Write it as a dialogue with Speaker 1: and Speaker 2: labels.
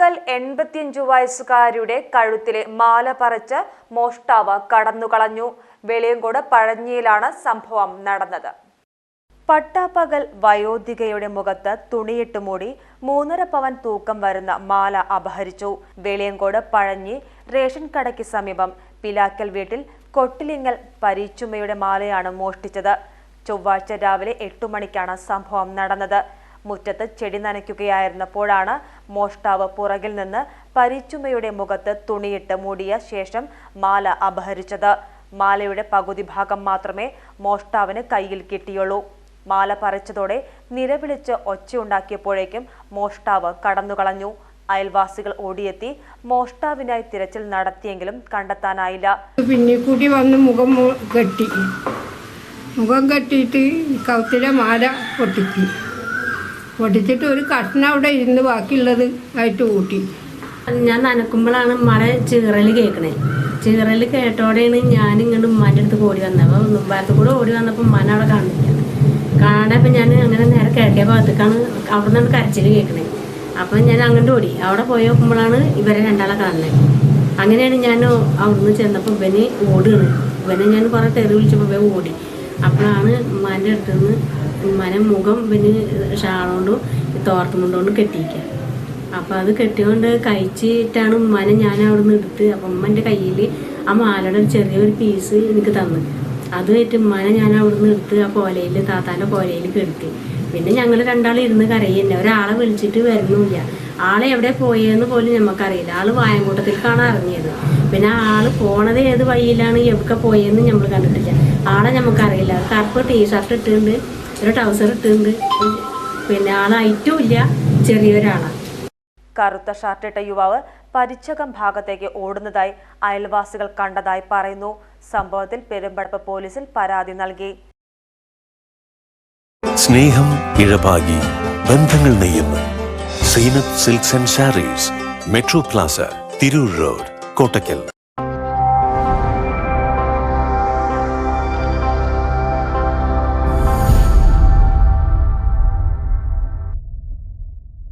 Speaker 1: പട്ടാപ്പകൽ എൺപത്തിയഞ്ചു വയസ്സുകാരിയുടെ കഴുത്തിലെ മാല പറിച്ച് മോഷ്ടാവ് കടന്നുകളഞ്ഞു. വെളിയങ്കോട് പഴഞ്ഞിയിലാണ് സംഭവം നടന്നത്. പട്ടാപ്പകൽ വയോധികയുടെ മുഖത്ത് തുണിയിട്ട് മൂടി മൂന്നര പവൻ തൂക്കം വരുന്ന മാല അപഹരിച്ചു. വെളിയങ്കോട് പഴഞ്ഞി റേഷൻ കടയ്ക്ക് സമീപം പിലാക്കൽ വീട്ടിൽ കൊട്ടിലിങ്ങൽ പരീച്ചുമ്മയുടെ മാലയാണ് മോഷ്ടിച്ചത്. ചൊവ്വാഴ്ച രാവിലെ എട്ടു മണിക്കാണ് സംഭവം നടന്നത്. മുറ്റത്ത് ചെടി നനയ്ക്കുകയായിരുന്നപ്പോഴാണ് മോഷ്ടാവ് പുറകിൽ നിന്ന് പരീച്ചുമ്മയുടെ മുഖത്ത് തുണിയിട്ട് മൂടിയ ശേഷം മാല അപഹരിച്ചത്. മാലയുടെ പകുതി ഭാഗം മാത്രമേ മോഷ്ടാവിന് കയ്യിൽ കിട്ടിയുള്ളൂ. മാല പറിച്ചതോടെ നിലവിളിച്ച് ഒച്ചയുണ്ടാക്കിയപ്പോഴേക്കും മോഷ്ടാവ് കടന്നുകളഞ്ഞു. അയൽവാസികൾ ഓടിയെത്തി മോഷ്ടാവിനായി തിരച്ചിൽ നടത്തിയെങ്കിലും കണ്ടെത്താനായില്ല.
Speaker 2: പിന്നെ കൂടി വന്ന് മുഖം കെട്ടി. മുഖം കെട്ടിയിട്ട് കൗത്തിലെ മാല പൊട്ടിച്ച് പൊട്ടിച്ചിട്ട് ഒരു കഷ്ണം അവിടെ ഇരുന്ന് ബാക്കിയുള്ളത് ആയിട്ട് കൂട്ടി
Speaker 3: ഞാൻ നനക്കുമ്പോഴാണ് മഴ ചീറൽ കേൾക്കണേ. ചീറൽ കേട്ടോടെയാണ് ഞാൻ ഇങ്ങോട്ട് ഉമ്മാന്റെ അടുത്ത് ഓടി വന്നത്. അപ്പോൾ ഉമ്മാരത്ത് കൂടെ ഓടി വന്നപ്പോൾ ഉമ്മാനെ അവിടെ കാണുന്നില്ല കാണാതെ അപ്പം ഞാൻ അങ്ങനെ നേരെ കിഴക്കേ ഭാഗത്തേക്കാണ് അവിടെ നിന്നാണ് കരച്ചിൽ കേൾക്കണേ. അപ്പം ഞാൻ അങ്ങോട്ട് ഓടി. അവിടെ പോയി നോക്കുമ്പോഴാണ് ഇവരെ രണ്ടാളെ കാണുന്നത് അങ്ങനെയാണ് ഞാൻ അവിടുന്ന് ചെന്നപ്പോൾ ഇവന് ഓടുകയാണ്. ഇവനെ ഞാൻ കുറേ തെറി വിളിച്ചപ്പോൾ ഇവൻ ഓടി. അപ്പോഴാണ് ഉമ്മാന്റെ അടുത്ത് നിന്ന് ഉമ്മാനെ മുഖം പിന്നെ ഷാളോണ്ടും തോർത്തുമുണ്ടോണ്ടും കെട്ടിയിരിക്കുക അപ്പം അത് കെട്ടിക്കൊണ്ട് കഴിച്ചിട്ടാണ് ഉമ്മാനെ ഞാൻ അവിടെ നിന്ന് എടുത്ത് അപ്പം ഉമ്മന്റെ കയ്യിൽ ആ മാലയുടെ ചെറിയൊരു പീസ് എനിക്ക് തന്നു. അത് വെച്ചിട്ട് ഉമ്മാനെ ഞാൻ അവിടെ നിന്ന് എടുത്ത് ആ കോലയിൽ താത്താന്റെ കോലയിൽ കെടുത്തി. പിന്നെ ഞങ്ങൾ രണ്ടാളും ഇരുന്ന് കരയുന്നെ. ഒരാളെ വിളിച്ചിട്ട് വരുന്നില്ല. ആളെ എവിടെ പോയെന്ന് പോലും നമുക്കറിയില്ല ആൾ വായങ്കൂട്ടത്തിലേക്കാണ് ഇറങ്ങിയത്. പിന്നെ ആൾ പോണത് ഏത് വഴിയിലാണ് എവിടെ പോയെന്ന് നമ്മൾ കണ്ടിട്ടില്ല. ആളെ നമുക്കറിയില്ല. കറുപ്പ് ടീഷർട്ട് ഇട്ടുണ്ട് ഒരു ട്രൗസർ ഇട്ടുണ്ട് പിന്നെ ഐറ്റും ഇല്ല ചെറിയൊരാളാണ്
Speaker 1: കറുത്ത ഷർട്ടിട്ട യുവാവ് പരിച്ചകം ഭാഗത്തേക്ക് ഓടുന്നതായി അയൽവാസികൾ കണ്ടതായി പറയുന്നു. സംഭവത്തിൽ പെരുമ്പടപ്പ് പോലീസിൽ പരാതി നൽകി.
Speaker 4: സ്നേഹം ഇഴപാകി ബന്ധങ്ങൾ നെയ്യുന്നു Zeenath silks and saris metro plaza Tirur road Kottakkal.